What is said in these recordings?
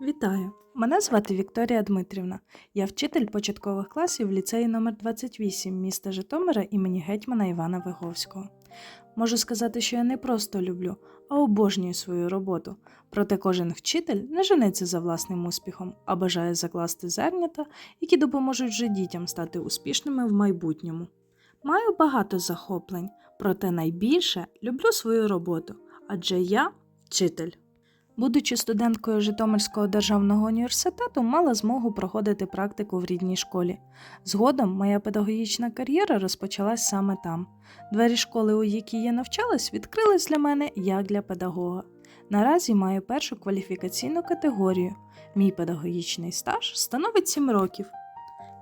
Вітаю! Мене звати Вікторія Дмитрівна. Я вчитель початкових класів в ліцеї номер 28 міста Житомира імені гетьмана Івана Виговського. Можу сказати, що я не просто люблю, а обожнюю свою роботу. Проте кожен вчитель не жениться за власним успіхом, а бажає закласти зернята, які допоможуть вже дітям стати успішними в майбутньому. Маю багато захоплень, проте найбільше люблю свою роботу, адже я вчитель. Будучи студенткою Житомирського державного університету, мала змогу проходити практику в рідній школі. Згодом моя педагогічна кар'єра розпочалась саме там. Двері школи, у якій я навчалась, відкрились для мене як для педагога. Наразі маю першу кваліфікаційну категорію. Мій педагогічний стаж становить 7 років.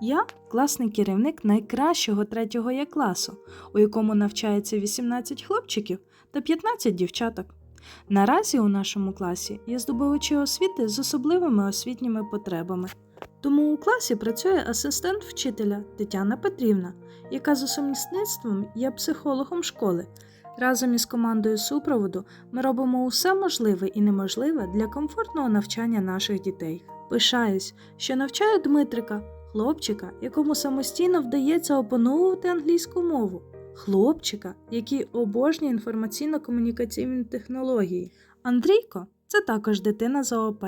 Я класний керівник найкращого третього Є класу, у якому навчається 18 хлопчиків та 15 дівчаток. Наразі у нашому класі є здобувачі освіти з особливими освітніми потребами. Тому у класі працює асистент вчителя Тетяна Петрівна, яка за сумісництвом є психологом школи. Разом із командою супроводу ми робимо усе можливе і неможливе для комфортного навчання наших дітей. Пишаюсь, що навчаю Дмитрика, хлопчика, якому самостійно вдається опановувати англійську мову хлопчика, який обожнює інформаційно-комунікаційні технології. Андрійко це також дитина з ООП.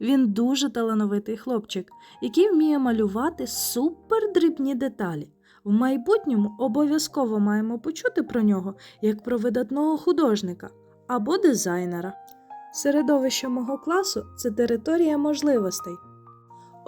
Він дуже талановитий хлопчик, який вміє малювати супердрібні деталі. В майбутньому обов'язково маємо почути про нього як про видатного художника або дизайнера. Середовище мого класу це територія можливостей.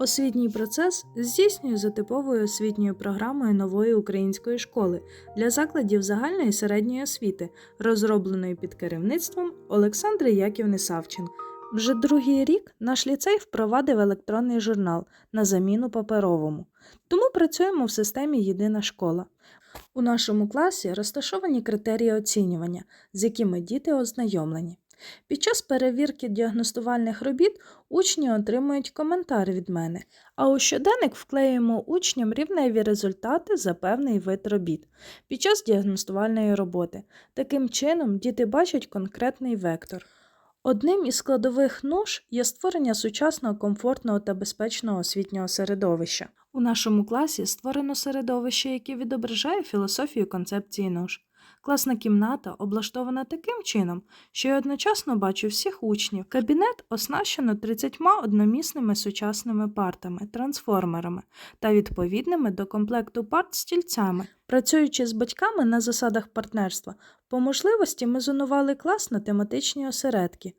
Освітній процес здійснює за типовою освітньою програмою нової української школи для закладів загальної середньої освіти, розробленої під керівництвом Олександри Яківни Савченко. Вже другий рік наш ліцей впровадив електронний журнал на заміну паперовому, тому працюємо в системі Єдина школа. У нашому класі розташовані критерії оцінювання, з якими діти ознайомлені. Під час перевірки діагностувальних робіт учні отримують коментар від мене, а у щоденник вклеюємо учням рівневі результати за певний вид робіт під час діагностувальної роботи. Таким чином, діти бачать конкретний вектор. Одним із складових нуж є створення сучасного, комфортного та безпечного освітнього середовища. У нашому класі створено середовище, яке відображає філософію концепції нуж. Класна кімната облаштована таким чином, що я одночасно бачу всіх учнів. Кабінет оснащено 30 одномісними сучасними партами, трансформерами та відповідними до комплекту парт стільцями. Працюючи з батьками на засадах партнерства, по можливості ми зонували клас на тематичні осередки.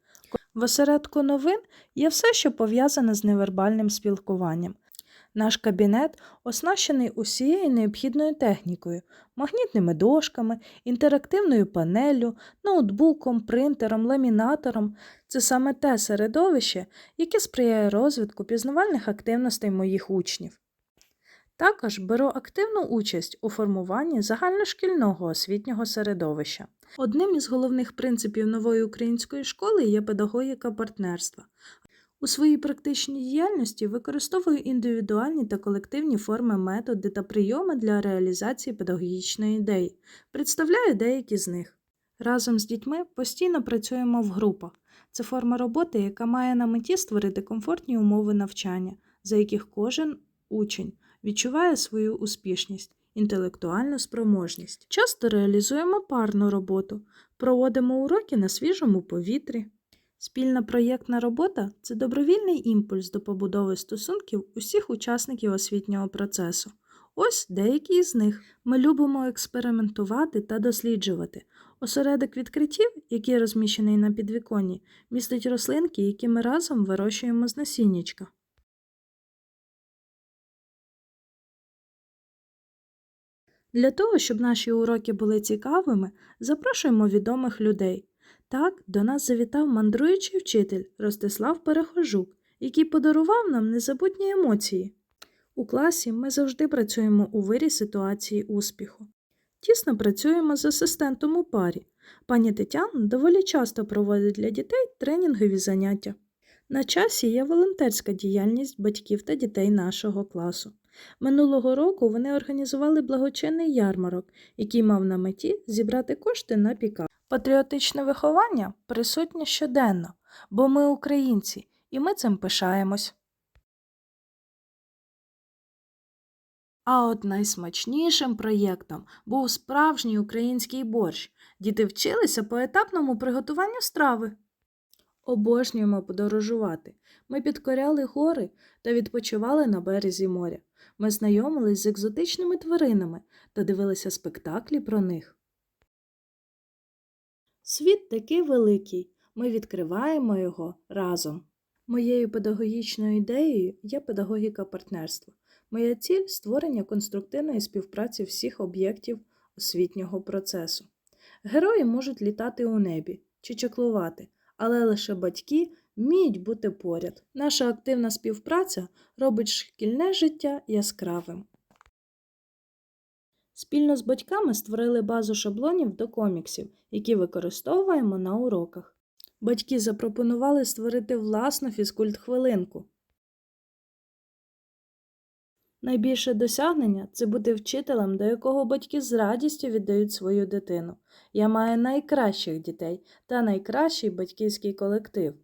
В осередку новин є все, що пов'язане з невербальним спілкуванням. Наш кабінет оснащений усією необхідною технікою, магнітними дошками, інтерактивною панеллю, ноутбуком, принтером, ламінатором. Це саме те середовище, яке сприяє розвитку пізнавальних активностей моїх учнів. Також беру активну участь у формуванні загальношкільного освітнього середовища. Одним із головних принципів нової української школи є педагогіка партнерства. У своїй практичній діяльності використовую індивідуальні та колективні форми, методи та прийоми для реалізації педагогічної ідеї. Представляю деякі з них. Разом з дітьми постійно працюємо в групах. Це форма роботи, яка має на меті створити комфортні умови навчання, за яких кожен учень відчуває свою успішність, інтелектуальну спроможність. Часто реалізуємо парну роботу, проводимо уроки на свіжому повітрі. Спільна проєктна робота це добровільний імпульс до побудови стосунків усіх учасників освітнього процесу. Ось деякі з них. Ми любимо експериментувати та досліджувати. Осередок відкриттів, який розміщений на підвіконні, містить рослинки, які ми разом вирощуємо з насіннячка. Для того, щоб наші уроки були цікавими, запрошуємо відомих людей. Так, до нас завітав мандруючий вчитель Ростислав Перехожук, який подарував нам незабутні емоції. У класі ми завжди працюємо у вирі ситуації успіху. Тісно працюємо з асистентом у парі. Пані Тетяна доволі часто проводить для дітей тренінгові заняття. На часі є волонтерська діяльність батьків та дітей нашого класу. Минулого року вони організували благочинний ярмарок, який мав на меті зібрати кошти на пікап. Патріотичне виховання присутнє щоденно, бо ми українці і ми цим пишаємось. А от найсмачнішим проєктом був справжній український борщ. Діти вчилися по етапному приготуванню страви. Обожнюємо подорожувати. Ми підкоряли гори та відпочивали на березі моря. Ми знайомились з екзотичними тваринами та дивилися спектаклі про них. Світ такий великий, ми відкриваємо його разом. Моєю педагогічною ідеєю є педагогіка партнерства. Моя ціль створення конструктивної співпраці всіх об'єктів освітнього процесу. Герої можуть літати у небі чи чеклувати, але лише батьки вміють бути поряд. Наша активна співпраця робить шкільне життя яскравим. Спільно з батьками створили базу шаблонів до коміксів, які використовуємо на уроках. Батьки запропонували створити власну фізкульт-хвилинку. Найбільше досягнення це бути вчителем, до якого батьки з радістю віддають свою дитину. Я маю найкращих дітей та найкращий батьківський колектив.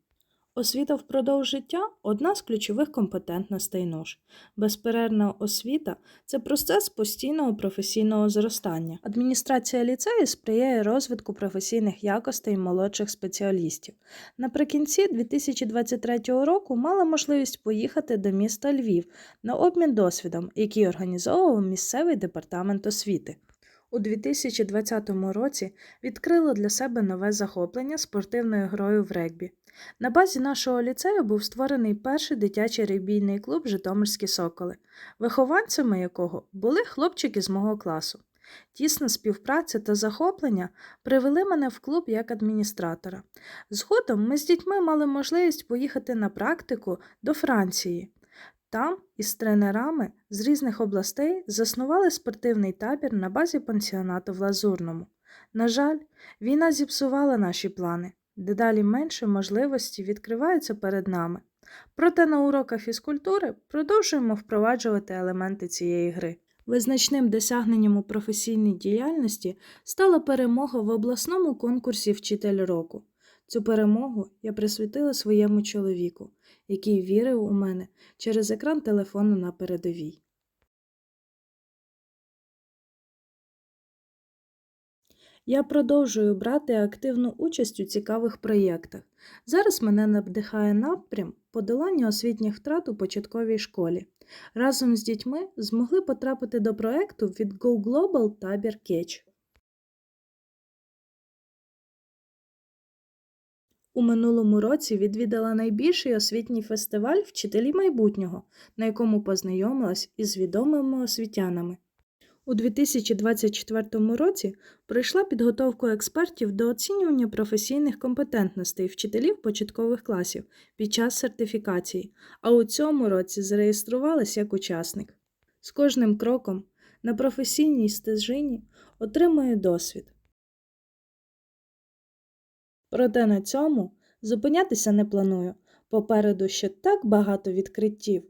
Освіта впродовж життя одна з ключових компетентностей НУШ. Безперервна освіта це процес постійного професійного зростання. Адміністрація ліцею сприяє розвитку професійних якостей молодших спеціалістів. Наприкінці 2023 року мала можливість поїхати до міста Львів на обмін досвідом, який організовував місцевий департамент освіти. У 2020 році відкрило для себе нове захоплення спортивною грою в регбі. На базі нашого ліцею був створений перший дитячий регбійний клуб Житомирські Соколи, вихованцями якого були хлопчики з мого класу. Тісна співпраця та захоплення привели мене в клуб як адміністратора. Згодом ми з дітьми мали можливість поїхати на практику до Франції. Там із тренерами з різних областей заснували спортивний табір на базі пансіонату в Лазурному. На жаль, війна зіпсувала наші плани, дедалі менше можливості відкриваються перед нами. Проте на уроках фізкультури продовжуємо впроваджувати елементи цієї гри. Визначним досягненням у професійній діяльності стала перемога в обласному конкурсі Вчитель року. Цю перемогу я присвятила своєму чоловіку, який вірив у мене через екран телефону на передовій. Я продовжую брати активну участь у цікавих проєктах. Зараз мене надихає напрям подолання освітніх втрат у початковій школі. Разом з дітьми змогли потрапити до проєкту від Go Global Табір Кетч. У минулому році відвідала найбільший освітній фестиваль Вчителі майбутнього, на якому познайомилась із відомими освітянами. У 2024 році пройшла підготовку експертів до оцінювання професійних компетентностей вчителів початкових класів під час сертифікації, а у цьому році зареєструвалась як учасник. З кожним кроком на професійній стежині отримую досвід. Проте на цьому зупинятися не планую. Попереду ще так багато відкриттів.